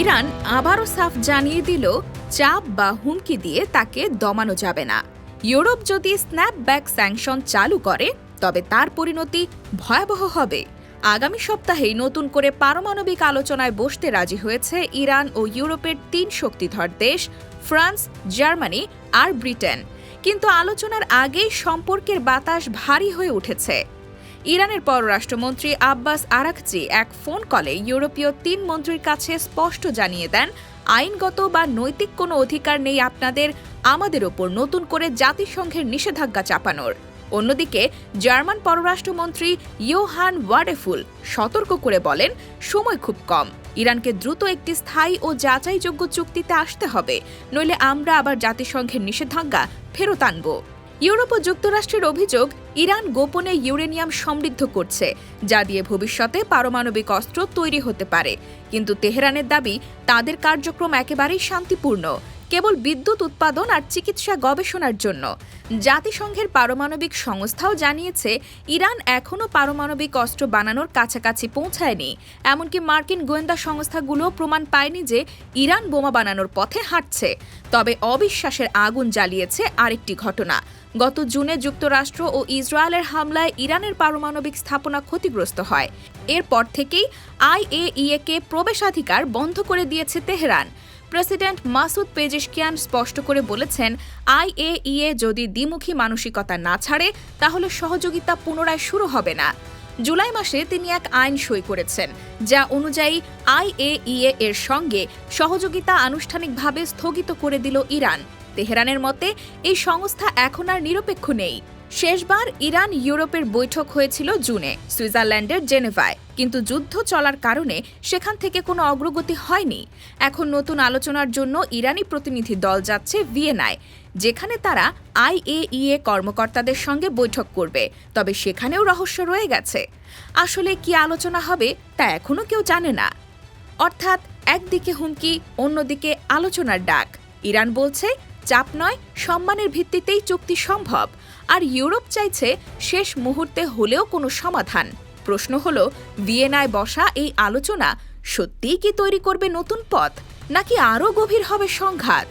Iran আবারও সাফ জানিয়ে দিল, চাপ বা হুমকি দিয়ে তাকে দমানো যাবে না। ইউরোপ যদি স্ন্যাপব্যাক স্যাংশন চালু করে, তবে তার পরিণতি ভয়াবহ হবে। আগামী সপ্তাহেই নতুন করে পারমাণবিক আলোচনায় বসতে রাজি হয়েছে ইরান ও ইউরোপের তিন শক্তিধর দেশ, ফ্রান্স, জার্মানি আর ব্রিটেন। কিন্তু আলোচনার আগেই সম্পর্কের বাতাস ভারী হয়ে উঠেছে। ইরানের পররাষ্ট্রমন্ত্রী আব্বাস আরাকচি এক ফোন কলে ইউরোপীয় তিন মন্ত্রীর কাছে স্পষ্ট জানিয়ে দেন, আইনগত বা নৈতিক কোনো অধিকার নেই আপনাদের, আমাদের ওপর নতুন করে জাতিসংঘের নিষেধাজ্ঞা চাপানোর। অন্যদিকে, জার্মান পররাষ্ট্রমন্ত্রী ইয়োহান ওয়াডেফুল সতর্ক করে বলেন, সময় খুব কম, ইরানকে দ্রুত একটি স্থায়ী ও যাচাইযোগ্য চুক্তিতে আসতে হবে, নইলে আমরা আবার জাতিসংঘের নিষেধাজ্ঞা ফেরত আনব। ইউরোপ ও যুক্তরাষ্ট্রের অভিযোগ, ইরান গোপনে ইউরেনিয়াম সমৃদ্ধ করছে, যা দিয়ে ভবিষ্যতে পারমাণবিক অস্ত্র তৈরি হতে পারে। কিন্তু তেহরানের দাবি, তাদের কার্যক্রম একেবারেই শান্তিপূর্ণ, কেবল বিদ্যুৎ উৎপাদন আর চিকিৎসা গবেষণার জন্য। জাতিসংঘের পারমাণবিক সংস্থাও জানিয়েছে, ইরান এখনও পারমাণবিক অস্ত্র বানানোর কাছাকাছি পৌঁছায়নি। এমনকি মার্কিন গোয়েন্দা সংস্থাগুলো প্রমাণ পায়নি যে ইরান বোমা বানানোর পথে হাঁটছে। তবে অবিশ্বাসের আগুন জ্বালিয়েছে আরেকটি ঘটনা। গত জুনে যুক্তরাষ্ট্র ও ইসরায়েলের হামলায় ইরানের পারমাণবিক স্থাপনা ক্ষতিগ্রস্ত হয়। এরপর থেকেই আইএইএ কে প্রবেশাধিকার বন্ধ করে দিয়েছে তেহরান। প্রেসিডেন্ট মাসুদ পেজেশকিয়ান স্পষ্ট করে বলেছেন, আইএইএ যদি দ্বিমুখী মানসিকতা না ছাড়ে, তাহলে সহযোগিতা পুনরায় শুরু হবে না। জুলাই মাসে তিনি এক আইন সই করেছেন, যা অনুযায়ী আইএইএ এর সঙ্গে সহযোগিতা আনুষ্ঠানিকভাবে স্থগিত করে দিল ইরান। তেহরানের মতে, এই সংস্থা এখন আর নিরপেক্ষ নেই। শেষবার ইরান ইউরোপের বৈঠক হয়েছিল জুনে, সুইজারল্যান্ডের জেনেভায়। কিন্তু যুদ্ধ চলার কারণে সেখান থেকে কোনো অগ্রগতি হয়নি। এখন নতুন আলোচনার জন্য ইরানি প্রতিনিধি দল যাচ্ছে ভিয়েনায়, যেখানে তারা আইএইএ কর্মকর্তাদের সঙ্গে বৈঠক করবে, তবে সেখানেও রহস্য রয়ে গেছে। আসলে কি আলোচনা হবে, তা এখনও কেউ জানে না। অর্থাৎ, একদিকে হুমকি, অন্যদিকে আলোচনার ডাক। ইরান বলছে চাপ নয়, সম্মানের ভিত্তিতেই চুক্তি সম্ভব। আর ইউরোপ চাইছে শেষ মুহূর্তে হলেও কোনো সমাধান। প্রশ্ন হল, ভিয়েনায় বসা এই আলোচনা সত্যিই কি তৈরি করবে নতুন পথ? নাকি আরও গভীর হবে সংঘাত?